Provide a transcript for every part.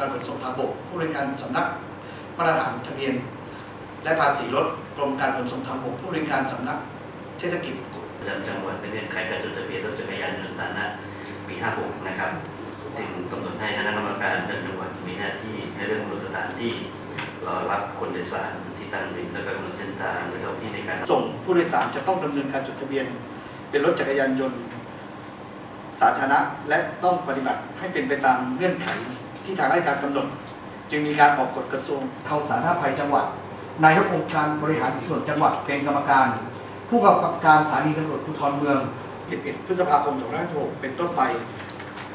การขนส่งทางบกผู้บริการสำนักมาตรฐานทะเบียน และภาษีรถกรมการขนส่งทางบกผู้บริการสำนักเทศกิจประจำจังหวัดในเรื่องขายการจดทะเบียนรถจักรยานยนต์สาธารณะปี 56 นะครับซึ่งกำหนดให้คณะกรรมการประจำจังหวัดมีหน้าที่ในเรื่องกำหนดสถานที่รอรับคนโดยสารที่ตั้งวินแล้วก็กำหนดเส้นทางและเจ้าที่ในการส่งผู้โดยสารจะต้องดำเนินการจดทะเบียน เป็นรถจักรยานยนต์สาธารณะและต้องปฏิบัติให้เป็นไปตามเงื่อนไข ที่ทางราชการกำหนด จึงมีการออกกฎกระทรวงเข้าสาธารณภัยจังหวัด นายกองค์การบริหารส่วนจังหวัดเป็นกรรมการ ผู้กำกับการสถานีตำรวจภูธรเมือง 11 พฤษภาคม2566เป็นต้นไป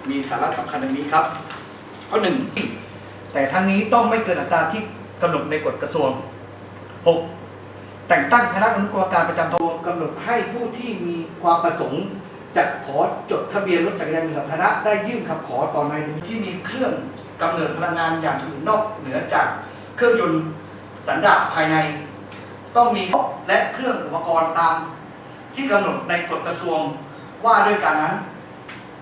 มีสาระสำคัญดังนี้ครับข้อหนึ่งแต่ทั้งนี้ต้องไม่เกินอัตราที่กำหนดในกฎกระทรวง 6. แต่งตั้งคณะอนุกรรมการประจำทบวงกำหนดให้ผู้ที่มีความประสงค์ จะขอจดทะเบียนรถจักรยานยนต์สาธารณะได้ยื่นคำขอต่อนายที่มีเครื่องกำเนิดพลังงานอย่างอื่นนอกเหนือจากเครื่องยนต์สันดาปภายใน ต้องมีและเครื่องอุปกรณ์ตาม ที่กำหนดในกฎกระทรวงว่าด้วยการนั้น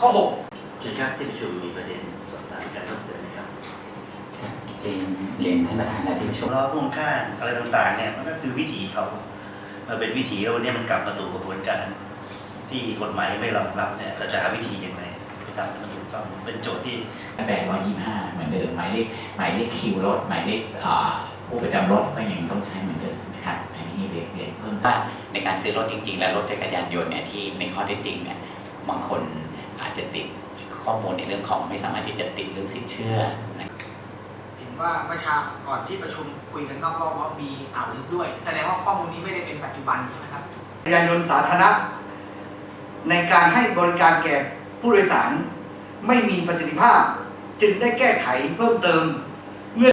ข้อ6เชิญครับที่ประชุมมีประเด็นสอบถามการเพิ่มเติมไหมครับเรียนเรียนท่านประธานและที่ประชุมล้อพ่วงข้างอะไรต่างๆเนี่ยมันก็คือวิถีเขามันเป็นวิถีแล้ววันนี้มันกลับมาสู่กระบวนการ ที่กฎหมายไม่รองรับเนี่ยเราจะหาวิธียังไงไปตามที่มันถูกต้องเป็นโจทย์ที่ตั้งแต่125 เหมือนเดิมหมายเลขหมายเลขคิวรถหมายเลขอ่าผู้ประจำรถก็ยังต้องใช้เหมือนเดิมนะครับอันนี้เรียนเรียนเพิ่มว่าในการซื้อรถจริง ๆ แล้วรถจักรยานยนต์เนี่ยที่ในข้อเท็จจริงเนี่ยบางคนอาจจะติดข้อมูลในเรื่องของไม่สามารถที่จะติดเรื่องสินเชื่อนะครับเห็นว่าเมื่อเช้าก่อนที่ประชุมคุยกันนอกรอบว่ามีอ่าวลึกด้วย แสดงว่าข้อมูลนี้ไม่ได้เป็นปัจจุบันใช่ไหมครับจักรยานยนต์สาธารณะ ในการให้บริการแก่ผู้โดยสาร ไม่มีประสิทธิภาพ จึงได้แก้ไขเพิ่มเติม